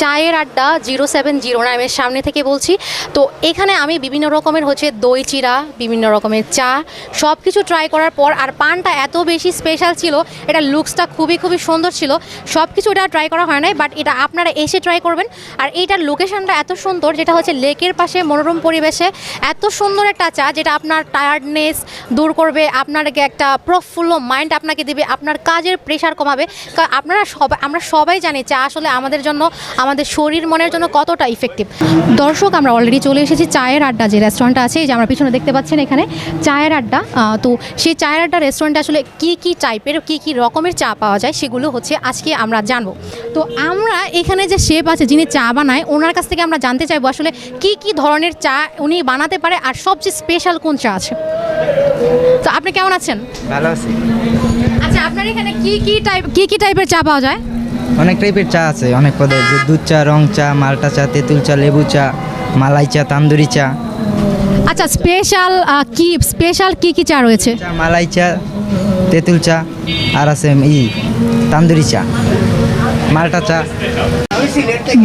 চায়ের আড্ডা zero seven zero নাইনের সামনে থেকে বলছি। তো এখানে আমি বিভিন্ন রকমের হচ্ছে দই চিরা, বিভিন্ন রকমের চা সব কিছু ট্রাই করার পর আর পানটা এত বেশি স্পেশাল ছিল, এটা লুকসটা খুবই খুবই সুন্দর ছিল সব কিছু এটা ট্রাই করা হয় নাই বাট এটা আপনারা এসে ট্রাই করবেন। আর এইটার লোকেশনটা এত সুন্দর, যেটা হচ্ছে লেকের পাশে মনোরম পরিবেশে, এত সুন্দর একটা চা, যেটা আপনার টায়ার্ডনেস দূর করবে আপনাকে একটা প্রফুল্ল মাইন্ড আপনাকে দিবে, আপনার কাজের প্রেশার কমাবে। আপনারা সবাই আমরা সবাই জানি চা আসলে আমাদের জন্য আমাদের শরীর মনের জন্য কতটা ইফেক্টিভ দর্শক আমরা অলরেডি চলে এসেছি চায়ের আড্ডা যে রেস্টুরেন্টটা আছে এই যে আমরা পিছনে দেখতে পাচ্ছেন এখানে চায়ের আড্ডা। তো সেই চায়ের আড্ডা রেস্টুরেন্টে আসলে কি কি টাইপের কি কি রকমের চা পাওয়া যায় সেগুলো হচ্ছে আজকে আমরা জানব। তো আমরা এখানে যে শেফ আছে যিনি চা বানায় ওনার কাছ থেকে আমরা জানতে চাইব আসলে কি কি ধরনের চা উনি বানাতে পারে আর সবচেয়ে স্পেশাল কোন চা আছে? তো আপনি কেমন আছেন? ভালো আছি। আচ্ছা আপনার এখানে কি কি টাইপ কি কি টাইপের চা পাওয়া যায়? অনেক টাইপের চা আছে। অনেক পদের যে দুধ চা রং চা মালটা চা তেঁতুল চা লেবু চা মালাই চা তান্দুরি চা। আচ্ছা স্পেশাল কি স্পেশাল কি কি চা রয়েছে? চা মালাই চা তেঁতুল চা আর আছে ই তান্দুরি চা মালটা চা।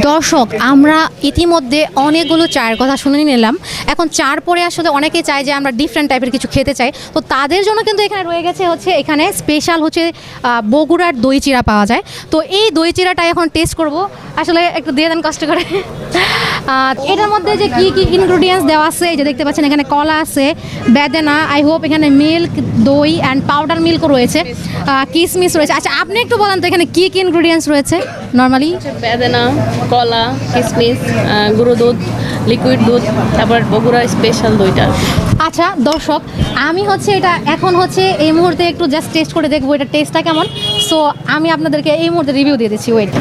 দর্শক, আমরা ইতিমধ্যে অনেকগুলো চায়ের কথা শুনে নিলাম। এখন চার পরে আসলে অনেকে চায় যে আমরা ডিফারেন্ট টাইপের কিছু খেতে চাই। তো তাদের জন্য কিন্তু এখানে রয়ে গেছে হচ্ছে, এখানে স্পেশাল হচ্ছে বগুড়ার দই চিরা পাওয়া যায়। তো এই দই চিরাটাই এখন টেস্ট করব। আসলে একটু দিয়ে দেন কষ্ট করে। এটার মধ্যে যে কি কি ইনগ্রিডিয়েন্টস দেওয়া আছে এই যে দেখতে পাচ্ছেন এখানে কলা আছে বেদেনা আই হোপ এখানে মিল্ক দই অ্যান্ড পাউডার মিল্কও রয়েছে কিসমিস রয়েছে। আচ্ছা আপনি একটু বলেন তো এখানে কি কি ইনগ্রিডিয়েন্টস রয়েছে নর্মালি বেদানা কলা আহ, গুঁড়ো দুধ লিকুইড দুধ তারপর বগুড়া স্পেশাল দইটা আচ্ছা দর্শক আমি হচ্ছে এটা এখন হচ্ছে এই মুহূর্তে একটু জাস্ট টেস্ট করে দেখব এটা টেস্টটা কেমন। সো আমি আপনাদেরকে এই মুহূর্তে রিভিউ দিয়ে দিচ্ছি ওয়েট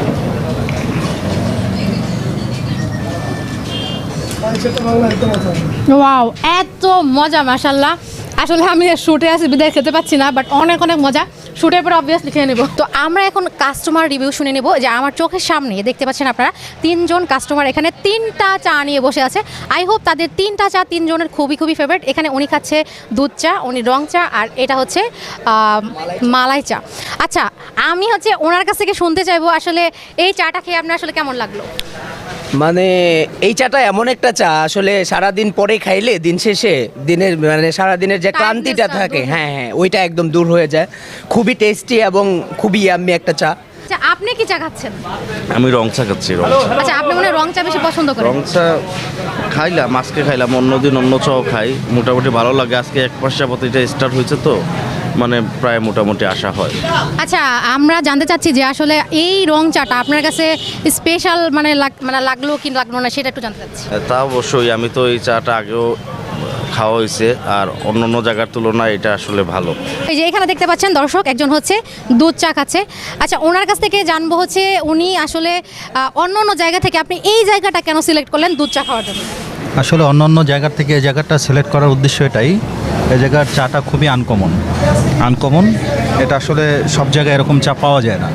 ওয়াও এত মজা মাশাল্লাহ আসলে আমি শুটে আছি বিদায় খেতে পাচ্ছি না বাট অনেক অনেক মজা। শুটের পরে অবভিয়াসলি খেয়ে নেব। তো আমরা এখন কাস্টমার রিভিউ শুনে নেব, যে আমার চোখের সামনে, দেখতে পাচ্ছেন আপনারা, তিনজন কাস্টমার এখানে তিনটা চা নিয়ে বসে আছে। আই হোপ তাদের তিনটা চা তিনজনের খুবই খুবই ফেভারিট এখানে উনি খাচ্ছে দুধ চা, উনি রং চা, আর এটা হচ্ছে মালাই চা। আচ্ছা আমি হচ্ছে ওনার কাছ থেকে শুনতে চাইব, আসলে এই চাটা খেয়ে আপনার আসলে কেমন লাগল? মানে এই চাটা এমন একটা চা আসলে সারাদিন পরে খাইলে দিন শেষে দিনের মানে সারাদিনের যে ক্লান্তিটা থাকে হ্যাঁ হ্যাঁ। ওইটা একদম দূর হয়ে যায়। খুবই টেস্টি এবং খুবই ইয়াম্মি একটা চা। আচ্ছা আপনি কি চা খাচ্ছেন? আমি রং চা খাচ্ছি রং চা। আচ্ছা আপনি মনে রং চা বেশি পছন্দ করেন। রং চা খাইলাম আজকে খাইলাম অন্যদিন অন্য চাও খাই। মোটামুটি ভালো লাগে আজকে এক পাশে প্রতিটা স্টার্ট হয়েছে তো। মানে প্রায় মোটামুটি আসা হয়। আচ্ছা আমরা জানতে চাচ্ছি যে আসলে এই রং চাটা আপনার কাছে স্পেশাল মানে লাগ- মানে লাগল কি লাগল না সেটা একটু জানতে চাচ্ছি। তা অবশ্যই আমি তো এই চাটা আগেও খাওয়া হয়েছে আর অন্য অন্য জায়গার তুলনায় এটা আসলে ভালো। এই যে এখানে দেখতে পাচ্ছেন দর্শক একজন হচ্ছে দুধ চা খাচ্ছে। আচ্ছা ওনার কাছ থেকে জানব হচ্ছে উনি আসলে অন্য অন্য জায়গা থেকে আপনি এই জায়গাটা কেন সিলেক্ট করলেন দুধ চা খাওয়ার জন্য? আসলে অন্য অন্য জায়গার থেকে এই জায়গাটা সিলেক্ট করার উদ্দেশ্য এটাই এই জায়গার চাটা খুবই আনকমন আনকমন এটা আসলে সব জায়গায় এরকম চা পাওয়া যায় না।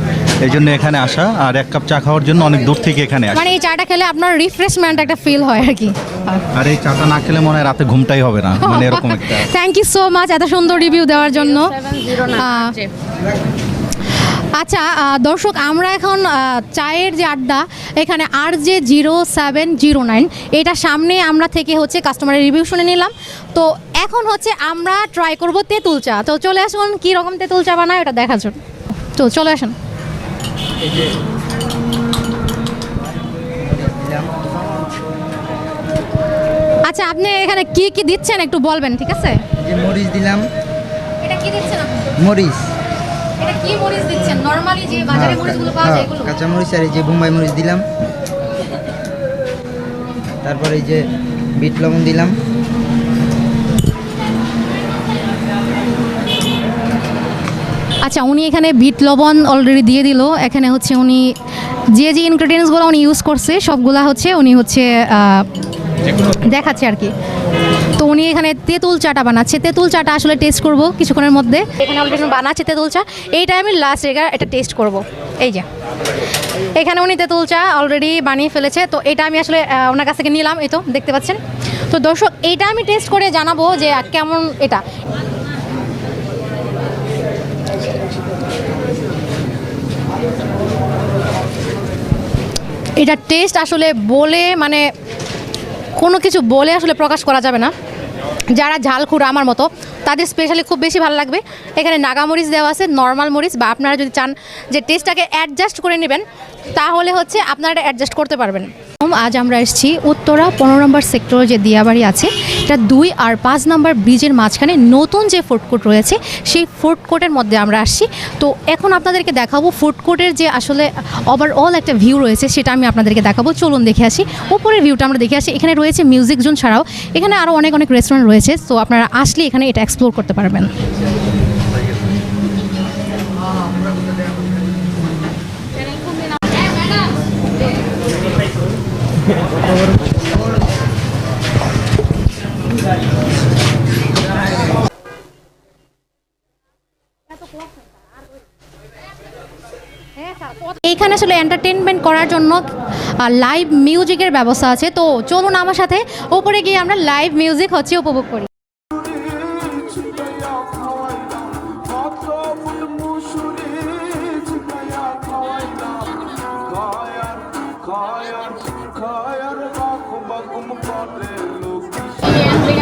এই জন্য এখানে আসা আর এক কাপ চা খাওয়ার জন্য অনেক দূর থেকে এখানে আসা। মানে এই চাটা খেলে আপনার রিফ্রেশমেন্ট একটা ফিল হয় আর কি। আর এই চাটা না খেলে মনে হয় রাতে ঘুমটাই হবে না। মানে এরকম একটা। থ্যাংক ইউ সো মাচ এত সুন্দর রিভিউ দেওয়ার জন্য। আচ্ছা দর্শক আমরা এখন চায়ের যে আড্ডা এখানে আর যে জিরো সেভেন জিরো নাইন এটা সামনে আমরা থেকে হচ্ছে কাস্টমারের রিভিউ শুনে নিলাম। তো এখন হচ্ছে আমরা ট্রাই করব তেঁতুল চা। তো চলে আসুন কী রকম তেঁতুল চা বানায় ওটা দেখার জন্য। তো চলে আসুন। আচ্ছা আপনি এখানে কি কি দিচ্ছেন একটু বলবেন ঠিক আছে? যে মরিচ দিলাম। এটা কি দিচ্ছেন আপনি? মরিচ। এটা কি মরিচ দিচ্ছেন? নরমালি যে বাজারে হ্যাঁ, মরিচগুলো পাওয়া যায় হ্যাঁ, এগুলো। কাঁচা মরিচ আর এই যে বোম্বাই মরিচ দিলাম। তারপরে এই যে বিট লবণ দিলাম। আচ্ছা উনি এখানে বিট লবণ অলরেডি দিয়ে দিল। এখানে হচ্ছে উনি যে যে ইনগ্রেডিয়েন্টসগুলো উনি ইউজ করছে, সবগুলা হচ্ছে উনি হচ্ছে দেখাচ্ছে আর কি। তো উনি এখানে তেঁতুল চাটা বানাচ্ছে। তেঁতুল চাটা আসলে টেস্ট করব কিছুক্ষণের মধ্যে। এখানে অলরেডি বানাচ্ছে তেঁতুল চা। এইটা আমি লাস্ট এগার এটা টেস্ট করব। এই যে। এখানে উনি তেঁতুল চা অলরেডি বানিয়ে ফেলেছে। তো এটা আমি আসলে ওনার কাছ থেকে নিলাম, এই তো, দেখতে পাচ্ছেন। তো দর্শক, এইটা আমি টেস্ট করে জানাব যে কেমন এটা। এটা টেস্ট আসলে বলে মানে কোনো কিছু বলে আসলে প্রকাশ করা যাবে না। যারা ঝালখুড়া আমার মতো, তাদের স্পেশালি খুব বেশি ভালো লাগবে। এখানে নাগা মরিচ দেওয়া আছে নর্মাল মরিচ, বা আপনারা যদি চান যে টেস্টটাকে অ্যাডজাস্ট করে নেবেন, তাহলে হচ্ছে আপনারা অ্যাডজাস্ট করতে পারবেন। আজ আমরা এসেছি উত্তরা, পনেরো নম্বর সেক্টর যে দিয়াবাড়ি আছে এটা দুই আর পাঁচ নাম্বার ব্রিজের মাঝখানে নতুন যে ফুড কোর্ট রয়েছে সেই ফুড কোর্টের মধ্যে আমরা আসছি। তো এখন আপনাদেরকে দেখাবো ফুড কোর্টের যে আসলে ওভারঅল একটা ভিউ রয়েছে সেটা আমি আপনাদেরকে দেখাবো। চলুন দেখে আসি। উপরের ভিউটা আমরা দেখে আসি। এখানে রয়েছে মিউজিক জোন ছাড়াও। এখানে আরও অনেক অনেক রেস্টুরেন্ট রয়েছে তো আপনারা আসলে এখানে এটা এক্সপ্লোর করতে পারবেন। এইখানে আসলে এন্টারটেনমেন্ট করার জন্য লাইভ মিউজিকের ব্যবস্থা আছে। তো চলুন আমার সাথে, ওপরে গিয়ে আমরা লাইভ মিউজিক হচ্ছে উপভোগ করি।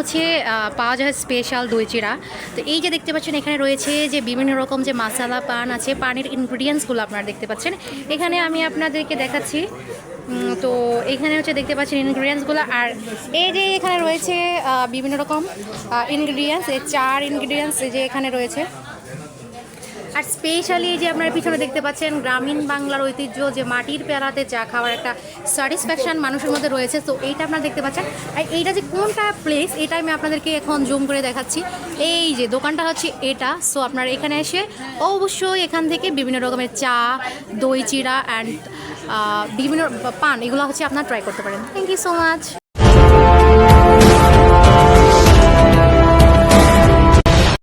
হচ্ছে পাওয়া যায় স্পেশাল দই চিড়া। তো এই যে দেখতে পাচ্ছেন, এখানে রয়েছে যে বিভিন্ন রকম যে মশলা পান আছে, পানের ইনগ্রিডিয়েন্টসগুলো আপনারা দেখতে পাচ্ছেন। এখানে আমি আপনাদেরকে দেখাচ্ছি। তো এখানে হচ্ছে দেখতে পাচ্ছেন ইনগ্রিডিয়েন্টসগুলো আর এই যে এখানে রয়েছে বিভিন্ন রকম ইনগ্রিডিয়েন্টস এই চার ইনগ্রিডিয়েন্টস যে এখানে রয়েছে। আর স্পেশালি যে আপনারা পিছনে দেখতে পাচ্ছেন, গ্রামীণ বাংলার ঐতিহ্য যে মাটির পেয়ারাতে চা খাওয়ার একটা স্যাটিসফ্যাকশন মানুষের মধ্যে রয়েছে, তো এইটা আপনারা দেখতে পাচ্ছেন। আর এইটা যে কোনটা প্লেস এটা আমি আপনাদেরকে এখন জুম করে দেখাচ্ছি। এই যে দোকানটা হচ্ছে এটা সো আপনারা এখানে এসে অবশ্যই এখান থেকে বিভিন্ন রকমের চা, দই, চিড়া অ্যান্ড বিভিন্ন পান, এগুলো হচ্ছে আপনারা ট্রাই করতে পারেন। Thank you so much